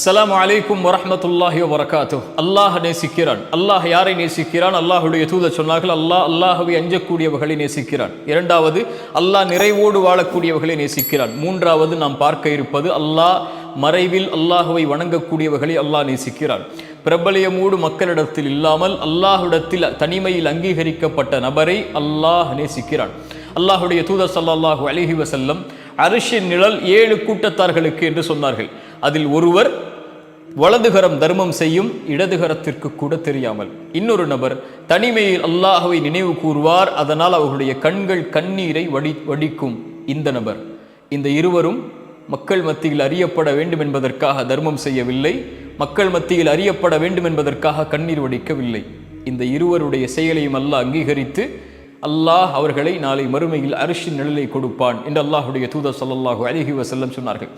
அஸ்லாம் அலைக்கும் வரமத்துல்லாஹி வரகாத்து அல்லாஹ் நேசிக்கிறான். அல்லாஹ் யாரை நேசிக்கிறான்? அல்லாஹுடைய தூத சொன்னார்கள் அல்லாஹ் அல்லாஹுவை அஞ்சக்கூடியவர்களை நேசிக்கிறான். இரண்டாவது அல்லாஹ் நிறைவோடு வாழக்கூடியவர்களை நேசிக்கிறான். மூன்றாவது நாம் பார்க்க இருப்பது அல்லாஹ் மறைவில் அல்லாஹுவை வணங்கக்கூடியவர்களை அல்லாஹ் நேசிக்கிறான். பிரபலியமூடு மக்களிடத்தில் இல்லாமல் அல்லாஹுடத்தில் தனிமையில் அங்கீகரிக்கப்பட்ட நபரை அல்லாஹ் நேசிக்கிறான். அல்லாஹுடைய தூதர் சல்லாஹூ அலிஹி வசல்லம் அரிசி நிழல் ஏழு கூட்டத்தார்களுக்கு என்று சொன்னார்கள். அதில் ஒருவர் வலதுகரம் தர்மம் செய்யும் இடதுகரத்திற்கு கூட தெரியாமல். இன்னொரு நபர் தனிமையில் அல்லாஹுவை நினைவு கூறுவார் அதனால் அவர்களுடைய கண்கள் கண்ணீரை வடி வடிக்கும் இந்த நபர். இந்த இருவரும் மக்கள் மத்தியில் அறியப்பட வேண்டும் என்பதற்காக தர்மம் செய்யவில்லை மக்கள் மத்தியில் அறியப்பட வேண்டும் என்பதற்காக கண்ணீர் வடிக்கவில்லை. இந்த இருவருடைய செயலையும் அல்ல அங்கீகரித்து அல்லாஹ் அவர்களை நாளை மறுமையில் அரிசி நிழலை கொடுப்பான் என்று அல்லாஹுடைய தூத சல்லாஹூ அலைஹி வசல்லம் சொன்னார்கள்.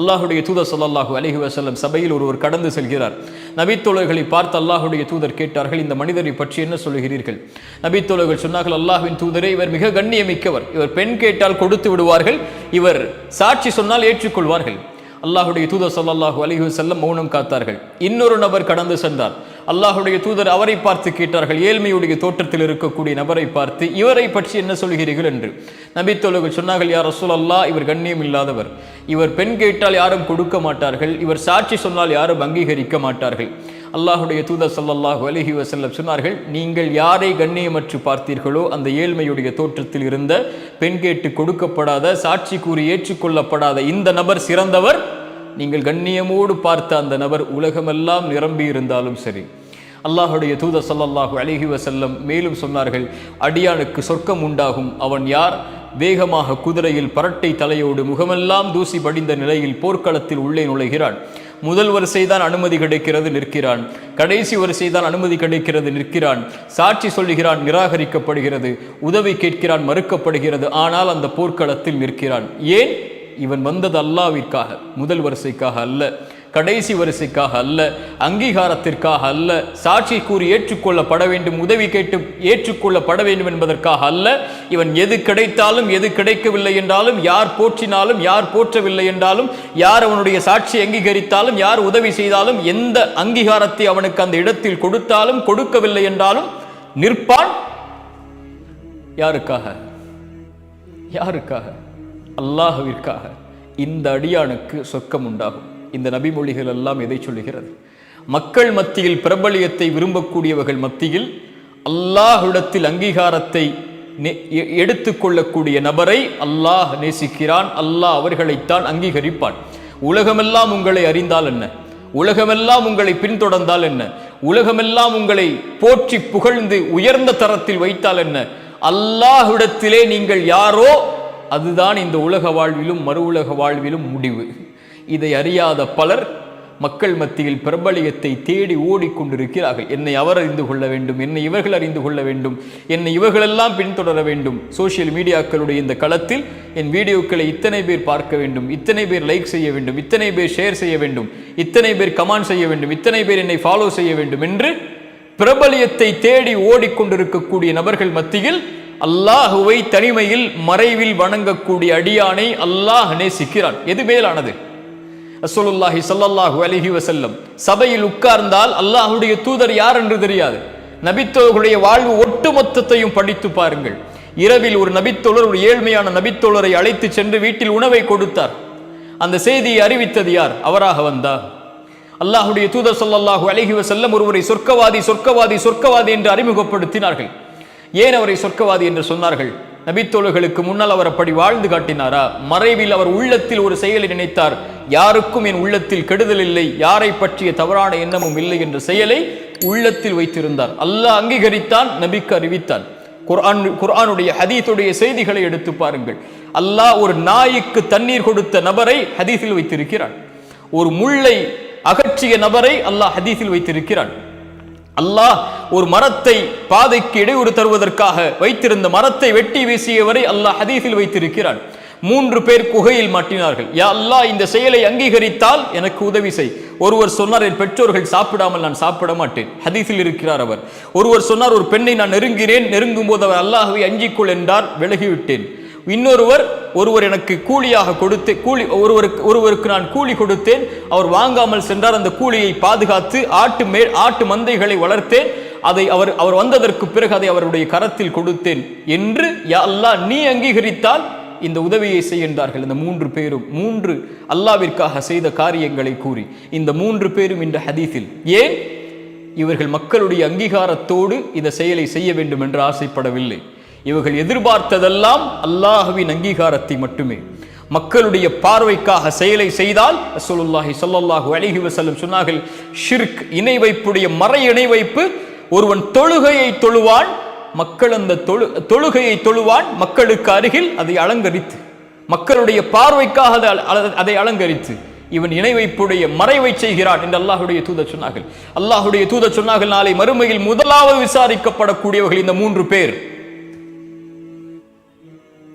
அல்லாஹுடைய தூத சல்லாஹூ அலைஹி வசல்லம் சபையில் ஒருவர் கடந்து செல்கிறார். நபித்தோழர்களை பார்த்து அல்லாஹுடைய தூதர் கேட்டார்கள் இந்த மனிதரை பற்றி என்ன சொல்கிறீர்கள் நபித்தோழர்கள் சொன்னார்கள் அல்லாஹ்வின் தூதரே இவர் மிக கண்ணியமிக்கவர். இவர் பெண் கேட்டால் கொடுத்து விடுவார்கள் இவர் சாட்சி சொன்னால் ஏற்றுக்கொள்வார்கள். அல்லாஹுடைய தூதர் சல்லாஹூ அலைஹி வஸல்லம் மௌனம் காத்தார்கள். இன்னொரு நபர் கடந்து சென்றார். அல்லாஹுடைய தூதர் அவரை பார்த்து கேட்டார்கள் ஏழ்மையுடைய தோற்றத்தில் இருக்கக்கூடிய நபரை பார்த்து இவரை பற்றி என்ன சொல்கிறீர்கள் என்று. நபித்தோழர்கள் சொன்னார்கள் யார் ரசூல் அல்லா இவர் கண்ணியம் இல்லாதவர். இவர் பெண் கேட்டால் யாரும் கொடுக்க மாட்டார்கள். இவர் சாட்சி சொன்னால் யாரும் அங்கீகரிக்க மாட்டார்கள். அல்லாஹுடைய தூதர் சல்லாஹு அலஹி வசல்லம் சொன்னார்கள் நீங்கள் யாரை கண்ணியமற்று பார்த்தீர்களோ அந்த ஏழ்மையுடைய தோற்றத்தில் இருந்த பெண் கேட்டு கொடுக்கப்படாத சாட்சி கூறி ஏற்றுக்கொள்ளப்படாத இந்த நபர் சிறந்தவர் நீங்கள் கண்ணியமோடு பார்த்த அந்த நபர் உலகமெல்லாம் நிரம்பி இருந்தாலும் சரி. அல்லாஹுடைய தூத ஸல்லல்லாஹு அழகி வசல்லம் மேலும் சொன்னார்கள் அடியானுக்கு சொர்க்கம் உண்டாகும். அவன் யார்? வேகமாக குதிரையில் பரட்டை தலையோடு முகமெல்லாம் தூசி படிந்த நிலையில் போர்க்களத்தில் உள்ளே நுழைகிறான். முதல் வரிசைதான் அனுமதி கிடைக்கிறது நிற்கிறான். கடைசி வரிசைதான் அனுமதி கிடைக்கிறது நிற்கிறான். சாட்சி சொல்லுகிறான் நிராகரிக்கப்படுகிறது. உதவி கேட்கிறான் மறுக்கப்படுகிறது. ஆனால் அந்த போர்க்களத்தில் நிற்கிறான். ஏன்? இவன் வந்தது அல்லாவிற்காக முதல் வரிசைக்காக அல்ல கடைசி வரிசைக்காக அல்ல அங்கீகாரத்திற்காக அல்ல சாட்சி கூறி ஏற்றுக்கொள்ளப்பட வேண்டும் உதவி கேட்டு ஏற்றுக்கொள்ளப்பட வேண்டும் என்பதற்காக அல்ல. இவன் எது கிடைத்தாலும் எது கிடைக்கவில்லை என்றாலும் யார் போற்றினாலும் யார் போற்றவில்லை என்றாலும் யார் அவனுடைய சாட்சியை அங்கீகரித்தாலும் யார் உதவி செய்தாலும் எந்த அங்கீகாரத்தை அவனுக்கு அந்த இடத்தில் கொடுத்தாலும் கொடுக்கவில்லை என்றாலும் நிற்பான் யாருக்காக? யாருக்காக? அல்லாஹுவிற்காக இந்த அடியானுக்கு சொர்க்கம் உண்டாகும் இந்த நபிமொழிகள் எல்லாம் எதை சொல்லுகிறது? மக்கள் மத்தியில் பிரபலியத்தை விரும்பக்கூடியவர்கள் மத்தியில் அல்லாஹ்விடத்தில் அங்கீகாரத்தை எ- எடுத்துக்கொள்ளக்கூடிய நபரை அல்லாஹ் நேசிக்கிறான். அல்லாஹ் அவர்களைத்தான் அங்கீகரிப்பான். உலகமெல்லாம் உங்களை அறிந்தால் என்ன? உலகமெல்லாம் உங்களை பின்தொடர்ந்தால் என்ன? உலகமெல்லாம் உங்களை போற்றி புகழ்ந்து உயர்ந்த தரத்தில் வைத்தால் என்ன? அல்லாஹ்விடத்திலே நீங்கள் யாரோ அதுதான் இந்த உலக வாழ்விலும் மறு உலக வாழ்விலும் முடிவு. இதை அறியாத பலர் மக்கள் மத்தியில் பிரபலியத்தை தேடி ஓடிக்கொண்டிருக்கிறார்கள். என்னை அவர் அறிந்து கொள்ள வேண்டும் என்னை இவர்கள் அறிந்து கொள்ள வேண்டும் என்னை இவர்களெல்லாம் பின்தொடர வேண்டும். சோஷியல் மீடியாக்களுடைய இந்த களத்தில் என் வீடியோக்களை இத்தனை பேர் பார்க்க வேண்டும் இத்தனை பேர் லைக் செய்ய வேண்டும் இத்தனை பேர் ஷேர் செய்ய வேண்டும் இத்தனை பேர் கமெண்ட் செய்ய வேண்டும் இத்தனை பேர் என்னை ஃபாலோ செய்ய வேண்டும் என்று பிரபலியத்தை தேடி ஓடிக்கொண்டிருக்கக்கூடிய நபர்கள் மத்தியில் அல்லாஹுவை தனிமையில் மறைவில் வணங்கக்கூடிய அடியானை அல்லாஹ் நேசிக்கிறான். எது மேலானது? அசோலுல்லாஹி ஸல்லல்லாஹு அலிஹி வசல்லம் சபையில் உட்கார்ந்தால் அல்லாஹுடைய தூதர் யார் என்று தெரியாது. நபித்தோர்களுடைய வாழ்வு ஒட்டுமொத்தத்தையும் படித்து பாருங்கள். இரவில் ஒரு நபித்தோழர் ஒரு ஏழ்மையான நபித்தோழரை அழைத்து சென்று வீட்டில் உணவை கொடுத்தார். அந்த செய்தியை அறிவித்தது யார்? அவராக வந்தார் அல்லாஹுடைய தூதர் சொல்லல்லாஹு அழகி வசல்லம் ஒருவரை சொர்க்கவாதி சொர்க்கவாதி சொர்க்கவாதி என்று அறிமுகப்படுத்தினார்கள். ஏன் அவரை சொர்க்கவாதி என்று சொன்னார்கள்? நபித்தோழர்களுக்கு முன்னால் அவர் அப்படி வாழ்ந்து காட்டினாரா? மறைவில் அவர் உள்ளத்தில் ஒரு செயலை நினைத்தார். யாருக்கும் என் உள்ளத்தில் கெடுதல் இல்லை. யாரை பற்றிய தவறான எண்ணமும் இல்லை என்ற செயலை உள்ளத்தில் வைத்திருந்தார். அல்லாஹ் அங்கீகரித்தான் நபிக்கு அறிவித்தான். குர்ஆன் குர்ஆனுடைய ஹதீத்துடைய செய்திகளை எடுத்து பாருங்கள். அல்லாஹ் ஒரு நாய்க்கு தண்ணீர் கொடுத்த நபரை ஹதீஸில் வைத்திருக்கிறான். ஒரு முள்ளை அகற்றிய நபரை அல்லாஹ் ஹதீஸில் வைத்திருக்கிறான். அல்லாஹ் ஒரு மரத்தை பாதைக்கு இடையூறு தருவதற்காக வைத்திருந்த மரத்தை வெட்டி வீசியவரை அல்லாஹ் ஹதீஸில் வைத்திருக்கிறான். மூன்று பேர் குகையில் மாட்டினார்கள். யா அல்லாஹ் இந்த செயலை அங்கீகரித்தால் எனக்கு உதவி செய். ஒருவர் சொன்னார் என் பெற்றோர்கள் சாப்பிடாமல் நான் சாப்பிட மாட்டேன். ஹதீஸில் இருக்கிறார் அவர். ஒருவர் சொன்னார் ஒரு பெண்ணை நான் நெருங்கினேன். நெருங்கும் போது அவர் அல்லாஹ்வை அஞ்சிக்கொள் என்றார். விலகிவிட்டேன். இன்னொருவர் ஒருவர் எனக்கு கூலியாக கொடுத்து கூலி ஒருவருக்கு ஒருவருக்கு நான் கூலி கொடுத்தேன். அவர் வாங்காமல் சென்றார். அந்த கூலியை பாதுகாத்து ஆட்டு மே ஆட்டு மந்தைகளை வளர்த்தேன். அதை அவர் அவர் வந்ததற்கு பிறகு அதை அவருடைய கரத்தில் கொடுத்தேன் என்று அல்லாஹ் நீ அங்கீகரித்தால் இந்த உதவியை செய்கின்றார்கள். இந்த மூன்று பேரும் மூன்று அல்லாவிற்காக செய்த காரியங்களை கூறி. இந்த மூன்று பேரும் இந்த ஹதீஸில் ஏன்? இவர்கள் மக்களுடைய அங்கீகாரத்தோடு இந்த செயலை செய்ய வேண்டும் என்று ஆசைப்படவில்லை. இவர்கள் எதிர்பார்த்ததெல்லாம் அல்லாஹுவின் அங்கீகாரத்தை மட்டுமே. மக்களுடைய பார்வைக்காக செயலை செய்தால் ரசூலுல்லாஹி சொல்லல்லாஹு அழகி வசல்லம் சொன்னார்கள் ஷிர்க் இணை வைப்புடைய மறை இணை வைப்பு ஒருவன் தொழுகையை தொழுவான் மக்கள் அந்த தொழு தொழுகையை தொழுவான் மக்களுக்கு அருகில் அதை அலங்கரித்து மக்களுடைய பார்வைக்காக அதை அல- அதை அலங்கரித்து இவன் இணை வைப்புடைய மறைவை செய்கிறான் என்று அல்லாஹுடைய தூத சொன்னார்கள். அல்லாஹுடைய தூத சொன்னார்கள் நாளை மறுமையில் முதலாவது விசாரிக்கப்படக்கூடியவர்கள் இந்த மூன்று பேர்.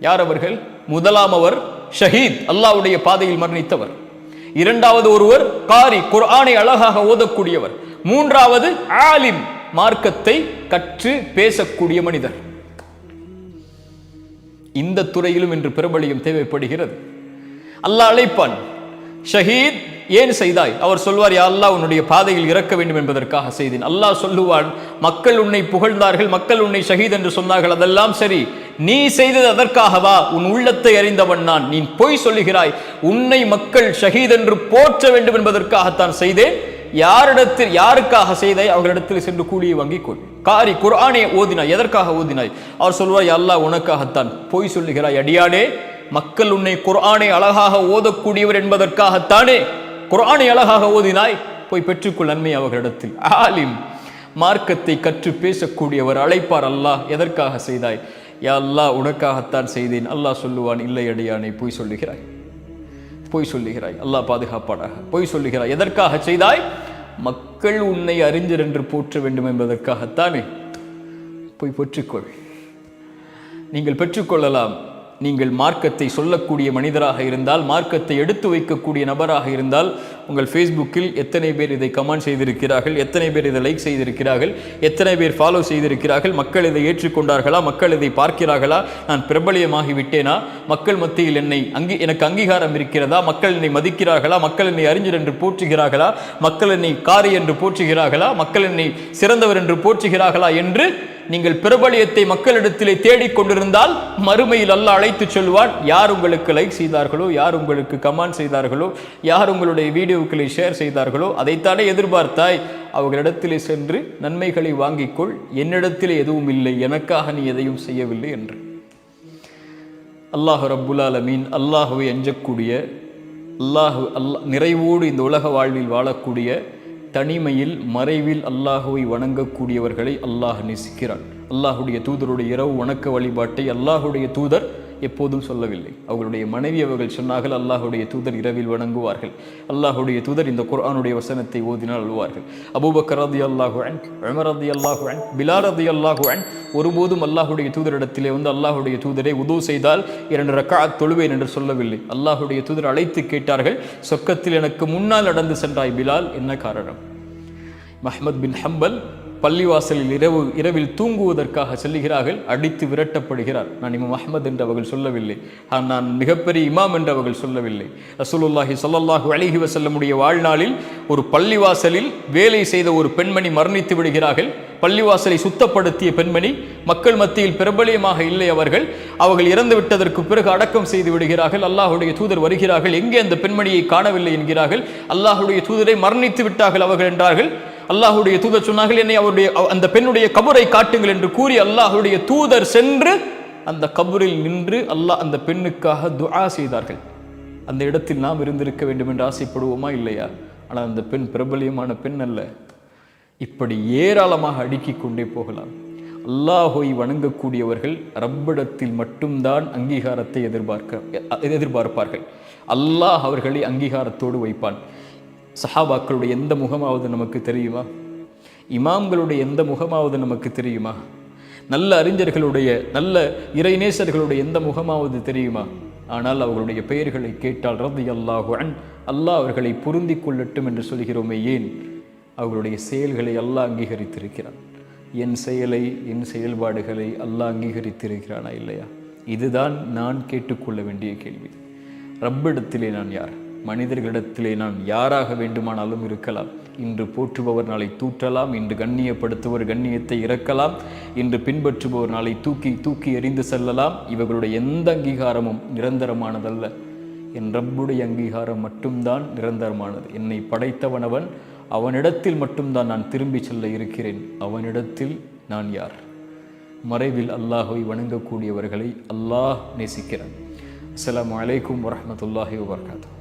யார் அவர்கள்? முதலாம் அவர் ஷஹீத் அல்லாவுடைய பாதையில் மரணித்தவர். இரண்டாவது ஒருவர் காரி குர்ஆனை அழகாக ஓதக்கூடியவர். மூன்றாவது ஆலிம் மார்க்கத்தை கற்று பேசக்கூடிய மனிதர். இந்த துறையிலும் இன்று பிரபலியம் தேவைப்படுகிறது. அல்லாஹ் அழைப்பான் ஷஹீத் ஏன் செய்தாய்? அவர் சொல்வார் யா அல்லாஹ் உன்னுடைய பாதையில் இறக்க வேண்டும் என்பதற்காக செய்தேன். அல்லாஹ் சொல்லுவான் மக்கள் உன்னை புகழ்ந்தார்கள் மக்கள் உன்னை ஷஹீத் என்று சொன்னார்கள் அதெல்லாம் சரி. நீ செய்தது அதற்காகவா? உன் உள்ளத்தை அறிந்தவன் நான். நீ பொய் சொல்லுகிறாய். உன்னை மக்கள் ஷஹீத் என்று போற்ற வேண்டும் என்பதற்காகத்தான் செய்தேன். யாரிடத்தில் யாருக்காக செய்தாய்? அவர்களிடத்தில் சென்று கூலியை வாங்கிக் கொள். காரி குர்ஆனை ஓதினாய். எதற்காக ஓதினாய்? அவர் சொல்வார் அல்லாஹ் உனக்காகத்தான் பொய் சொல்லுகிறாய். அடியானே மக்கள் உன்னை குர்ஆனை அழகாக ஓதக்கூடியவர் என்பதற்காகத்தானே குர்ஆனை அழகாக ஓதினாய். போய் பெற்றுக்கொள் நன்மை அவர்களிடத்தில். ஆலிம் மார்க்கத்தை கற்று பேசக்கூடியவர் அழைப்பார் அல்லாஹ். எதற்காக செய்தாய்? யா அல்லாஹ் உனக்காகத்தான் செய்தேன். அல்லாஹ் சொல்லுவான் இல்லை அடியானை பொய் சொல்லுகிறாய். பொய் சொல்லுகிறாய். அல்லாஹ் பாதுகாப்பாடாக பொய் சொல்லுகிறாய். எதற்காக செய்தாய்? மக்கள் உன்னை அறிஞர் என்று போற்ற வேண்டும் என்பதற்காகத்தானே. போய் பெற்றுக்கொள். நீங்கள் பெற்றுக்கொள்ளலாம். நீங்கள் மார்க்கத்தை சொல்லக்கூடிய மனிதராக இருந்தால் மார்க்கத்தை எடுத்து வைக்கக்கூடிய நபராக இருந்தால் உங்கள் ஃபேஸ்புக்கில் எத்தனை பேர் இதை கமெண்ட் செய்திருக்கிறார்கள் எத்தனை பேர் இதை லைக் செய்திருக்கிறார்கள் எத்தனை பேர் ஃபாலோ செய்திருக்கிறார்கள் மக்கள் இதை ஏற்றுக்கொண்டார்களா மக்கள் இதை பார்க்கிறார்களா நான் பிரபலியமாகி விட்டேனா மக்கள் மத்தியில் என்னை அங்கி எனக்கு அங்கீகாரம் இருக்கிறதா மக்கள் என்னை மதிக்கிறார்களா மக்கள் என்னை அறிஞர் என்று போற்றுகிறார்களா மக்கள் என்னை காரி என்று போற்றுகிறார்களா மக்கள் என்னை சிறந்தவர் என்று போற்றுகிறார்களா என்று நீங்கள் பிரபலியத்தை மக்களிடத்திலே தேடிக் கொண்டிருந்தால் மறுமையில் அல்ல அழைத்து சொல்வான் யார் உங்களுக்கு லைக் செய்தார்களோ யார் உங்களுக்கு கமெண்ட் செய்தார்களோ யார் உங்களுடைய வீடியோக்களை ஷேர் செய்தார்களோ அதைத்தானே எதிர்பார்த்தாய்? அவர்களிடத்திலே சென்று நன்மைகளை வாங்கிக்கொள் என்னிடத்திலே எதுவும் இல்லை. எனக்காக நீ எதையும் செய்யவில்லை என்று. அல்லாஹ் ரப்புல்லாலமீன் அல்லாஹுவை அஞ்சக்கூடிய அல்லாஹு அல்லாஹ் நிறைவோடு இந்த உலக வாழ்வில் வாழக்கூடிய தனிமையில் மறைவில் அல்லாஹுவை வணங்கக்கூடியவர்களை அல்லாஹ் நேசிக்கிறான். அல்லாஹுடைய தூதருடைய இரவு வணக்க வழிபாட்டை அல்லாஹுடைய தூதர் எப்போதும் சொல்லவில்லை. அவர்களுடைய மனைவி அவர்கள் சொன்னார்கள் அல்லாஹுடைய தூதர் இரவில் வணங்குவார்கள். அல்லாஹுடைய தூதர் இந்த குரானுடைய வசனத்தை ஓதினால் அழுவார்கள். அபூபக்கர் ரதி அல்லாஹுவன் அன் அல்லாஹுவன் ரதி பிலால் ரதி அல்லாஹு ஒருபோதும் அல்லாஹுடைய தூதரிடத்திலே வந்து அல்லாஹுடைய தூதரை உதவு செய்தால் இரண்டு ரக்காத் தொழுவேன் என்று சொல்லவில்லை. அல்லாஹுடைய தூதர் அழைத்து கேட்டார்கள் சொர்க்கத்தில் எனக்கு முன்னால் நடந்து சென்றாய் பிலால் என்ன காரணம்? மஹமத் பின் ஹம்பல் பள்ளிவாசலில் இரவு இரவில் தூங்குவதற்காக செல்லுகிறார்கள் அடித்து விரட்டப்படுகிறார். நான் இமாம் அஹமது என்று அவர்கள் சொல்லவில்லை. நான் மிகப்பெரிய இமாம் என்று அவர்கள் சொல்லவில்லை. ரசூலுல்லாஹி சொல்லல்லாஹு அழகி வசல்லமுடைய வாழ்நாளில் ஒரு பள்ளிவாசலில் வேலை செய்த ஒரு பெண்மணி மரணித்து விடுகிறார்கள். பள்ளிவாசலை சுத்தப்படுத்திய பெண்மணி மக்கள் மத்தியில் பிரபலியமாக இல்லை அவர்கள். அவர்கள் இறந்து விட்டதற்கு பிறகு அடக்கம் செய்து விடுகிறார்கள். அல்லாஹுடைய தூதர் வருகிறார்கள். எங்கே அந்த பெண்மணியை காணவில்லை என்கிறார்கள். அல்லாஹுடைய தூதரை மரணித்து விட்டார்கள் அவர்கள் என்றார்கள். அல்லாஹுடைய தூதர் சொன்னார்கள் என்னை அவருடைய அந்த பெண்ணுடைய கபரை காட்டுங்கள் என்று கூறி அல்லாஹுடைய தூதர் சென்று அந்த கபரில் நின்று அல்லாஹ் அந்த பெண்ணுக்காக துஆ செய்தார்கள். அந்த இடத்தில் நாம் இருந்திருக்க வேண்டும் என்று ஆசைப்படுவோமா இல்லையா? ஆனால் அந்த பெண் பிரபலியமான பெண் அல்ல. இப்படி ஏராளமாக அடுக்கி கொண்டே போகலாம். அல்லாஹோய் வணங்கக்கூடியவர்கள் ரப்பிடத்தில் மட்டும்தான் அங்கீகாரத்தை எதிர்பார்க்க எதிர்பார்ப்பார்கள். அல்லாஹ் அவர்களை அங்கீகாரத்தோடு வைப்பான். சஹாபாக்களுடைய எந்த முகமாவது நமக்கு தெரியுமா? இமாம்களுடைய எந்த முகமாவது நமக்கு தெரியுமா? நல்ல அறிஞர்களுடைய நல்ல இறைநேசர்களுடைய எந்த முகமாவது தெரியுமா? ஆனால் அவர்களுடைய பெயர்களை கேட்டால் ரதி அல்லாஹு அன் அல்லாஹ் அவர்களை பொருந்தி கொள்ளட்டும் என்று சொல்கிறோமே ஏன்? அவர்களுடைய செயல்களை அல்லாஹ் அங்கீகரித்திருக்கிறான். என் செயலை என் செயல்பாடுகளை அல்லாஹ் அங்கீகரித்திருக்கிறானா இல்லையா? இதுதான் நான் கேட்டுக்கொள்ள வேண்டிய கேள்வி. ரப்பிடத்திலே நான் யார்? மனிதர்களிடத்திலே நான் யாராக வேண்டுமானாலும் இருக்கலாம். இன்று போற்றுபவர் நாளை தூற்றலாம் இன்று கண்ணியப்படுத்துவர் கண்ணியத்தை இறக்கலாம் இன்று பின்பற்றுபவர் நாளை தூக்கி தூக்கி எறிந்து செல்லலாம். இவர்களுடைய எந்த அங்கீகாரமும் நிரந்தரமானதல்ல. என் ரப்புடைய அங்கீகாரம் மட்டும்தான் நிரந்தரமானது. என்னை படைத்தவனவன் அவனிடத்தில் மட்டும்தான் நான் திரும்பி செல்ல இருக்கிறேன். அவனிடத்தில் நான் யார்? மறைவில் அல்லாஹை வணங்கக்கூடியவர்களை அல்லாஹ் நேசிக்கிறான். அஸ்லாம் அலைக்கும் வரமத்துல்லாஹி வபர்காத்தூ